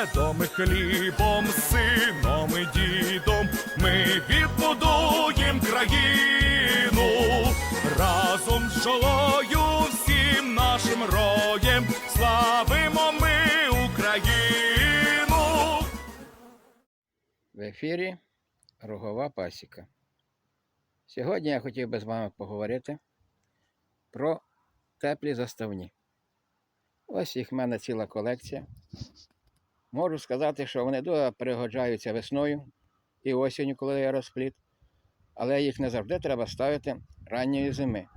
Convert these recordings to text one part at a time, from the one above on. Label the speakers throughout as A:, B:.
A: медом хлібом, сином і дідом ми відбудуєм країну разом з жолою всім нашим роєм славимо ми Україну.
B: В ефірі Рогова Пасіка. Сьогодні я хотів би з вами поговорити про теплі заставні. Ось їх в мене ціла колекція. Можу сказати, що вони дуже пригоджаються весною і осінню, коли є розпліт, але їх не завжди треба ставити ранньої зими,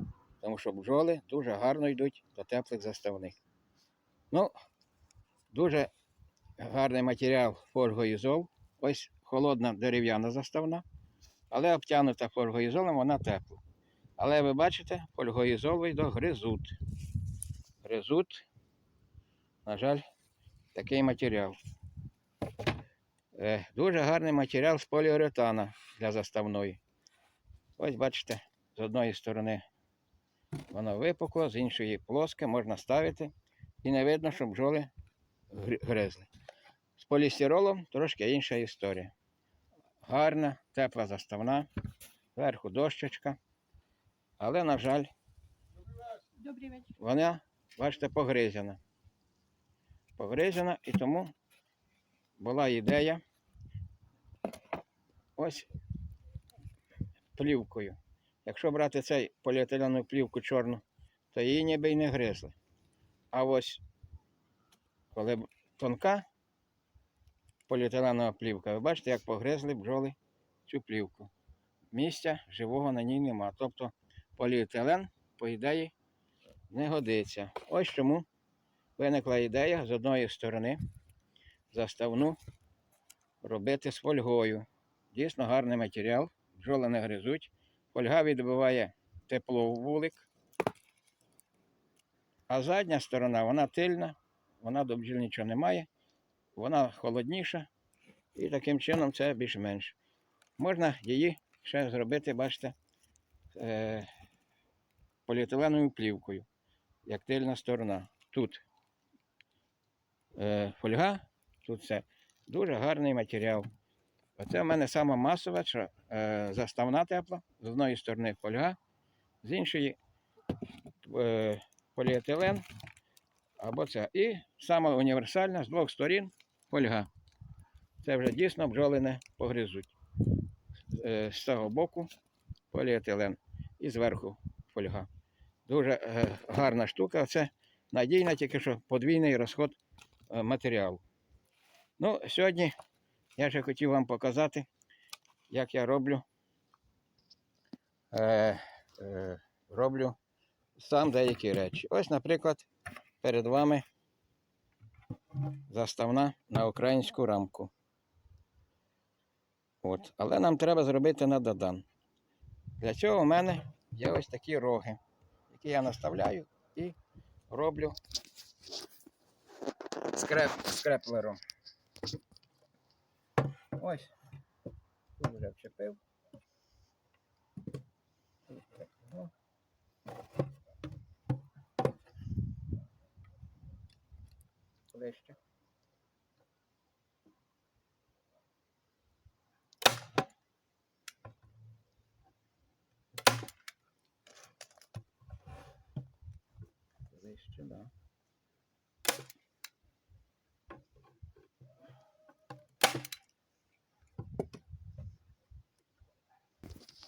B: тому що бджоли дуже гарно йдуть до теплих заставних. Ну, дуже гарний матеріал фольгоізол. Ось холодна дерев'яна заставна, але обтягнута фольгоізолом вона тепла. Але ви бачите, фольгоізоловий до гризут. Гризут, на жаль, такий матеріал. Е, дуже гарний матеріал з поліуретана для заставної. Ось бачите, з одної сторони воно випукло, з іншої плоске, можна ставити. І не видно, що бджоли гризли. З полістиролом трошки інша історія. Гарна, тепла заставна, зверху дощечка. Але, на жаль, вона, бачите, погризена. Погризена і тому була ідея ось плівкою. Якщо брати цей поліетиленову плівку чорну, то її ніби й не гризли. А ось коли тонка поліетиленова плівка, ви бачите, як погризли бджоли цю плівку. Місця живого на ній нема. Тобто поліетилен, по ідеї, не годиться. Ось чому виникла ідея з одної сторони заставну робити з фольгою. Дійсно гарний матеріал, бджоли не гризуть. Фольга відбиває тепло в вулик. А задня сторона, вона тильна, вона до бджіл нічого не має, вона холодніша, і таким чином це більш-менш. Можна її ще зробити, бачите, е, поліетиленовою плівкою, як тильна сторона. Тут фольга, тут все дуже гарний матеріал. Оце в мене сама масова, що е, заставна тепла, з одної сторони фольга, з іншої е, поліетилен або це. І саме універсальна з двох сторін фольга. Це вже дійсно бджоли не погризуть. Е, з цього боку поліетилен і зверху фольга. Дуже е, гарна штука. Це надійна, тільки що подвійний розход е, матеріалу. Ну, сьогодні я ще хотів вам показати, як я роблю. Е, е, роблю сам деякі речі. Ось, наприклад, перед вами заставна на українську рамку. От. Але нам треба зробити на додан. Для цього у мене є ось такі роги, які я наставляю і роблю скреп, скреплером. Ось. Тут вже вчепив. Так. Ближче. Ближче, да.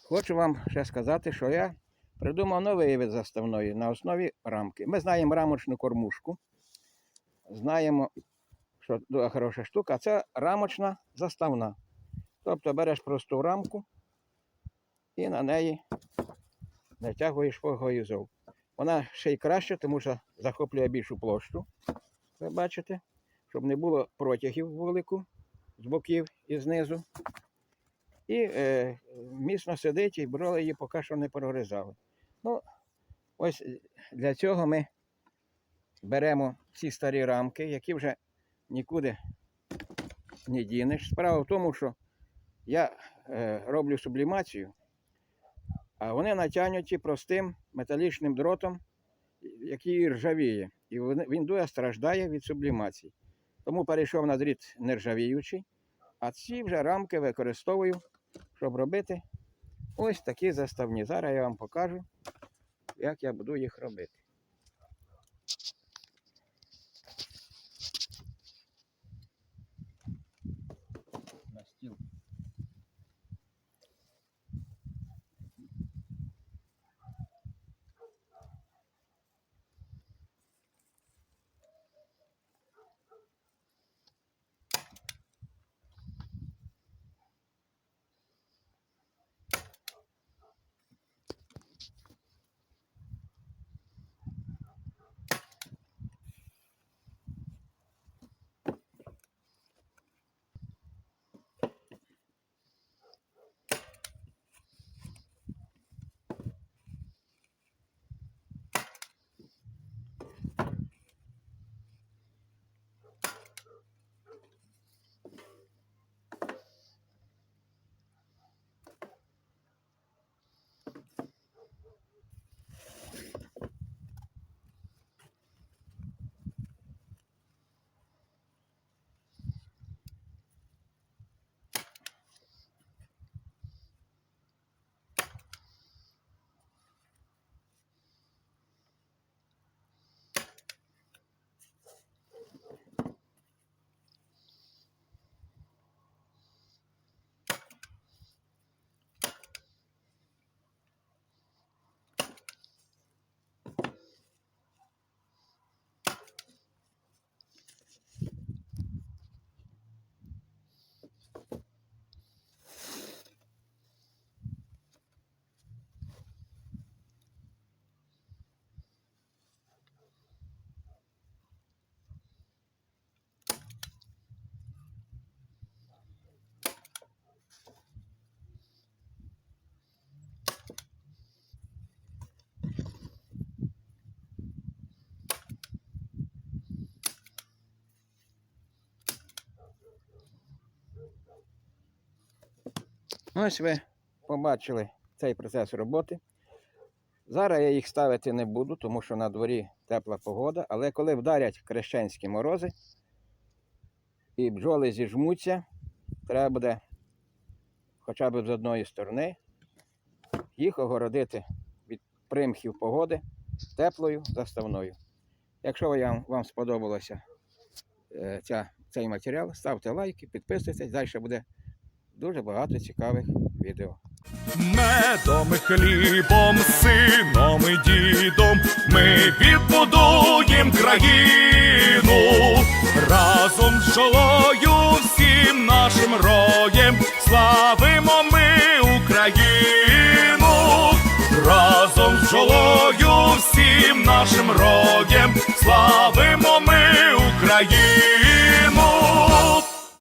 B: Хочу вам ще сказати, що я придумав новий вид заставної на основі рамки. Ми знаємо рамочну кормушку. Знаємо, що дуже хороша штука, це рамочна заставна. Тобто береш просту рамку і на неї натягуєш фольгоізол. Вона ще й краще, тому що захоплює більшу площу. Ви бачите, щоб не було протягів вулику з боків і знизу. І е, міцно сидить, і броли її поки що не прогризали. Ну, ось для цього ми беремо ці старі рамки, які вже нікуди не дінеш. Справа в тому, що я е, роблю сублімацію, а вони натягнуті простим металічним дротом, який ржавіє. І він дуже страждає від сублімації. Тому перейшов на дріт нержавіючий, а ці вже рамки використовую, щоб робити ось такі заставні. Зараз я вам покажу, як я буду їх робити. Ось ви побачили цей процес роботи. Зараз я їх ставити не буду, тому що на дворі тепла погода, але коли вдарять крещенські морози і бджоли зіжмуться, треба буде хоча б з одної сторони їх огородити від примхів погоди теплою заставною. Якщо вам, вам сподобалося е, ця, цей матеріал, ставте лайки, підписуйтесь, далі буде дуже багато цікавих відео.
A: Медом хлібом, сином і дідом. Ми відбудуєм країну. Разом з жолою всім нашим роєм славимо ми Україну. Разом з жолою всім нашим роєм славимо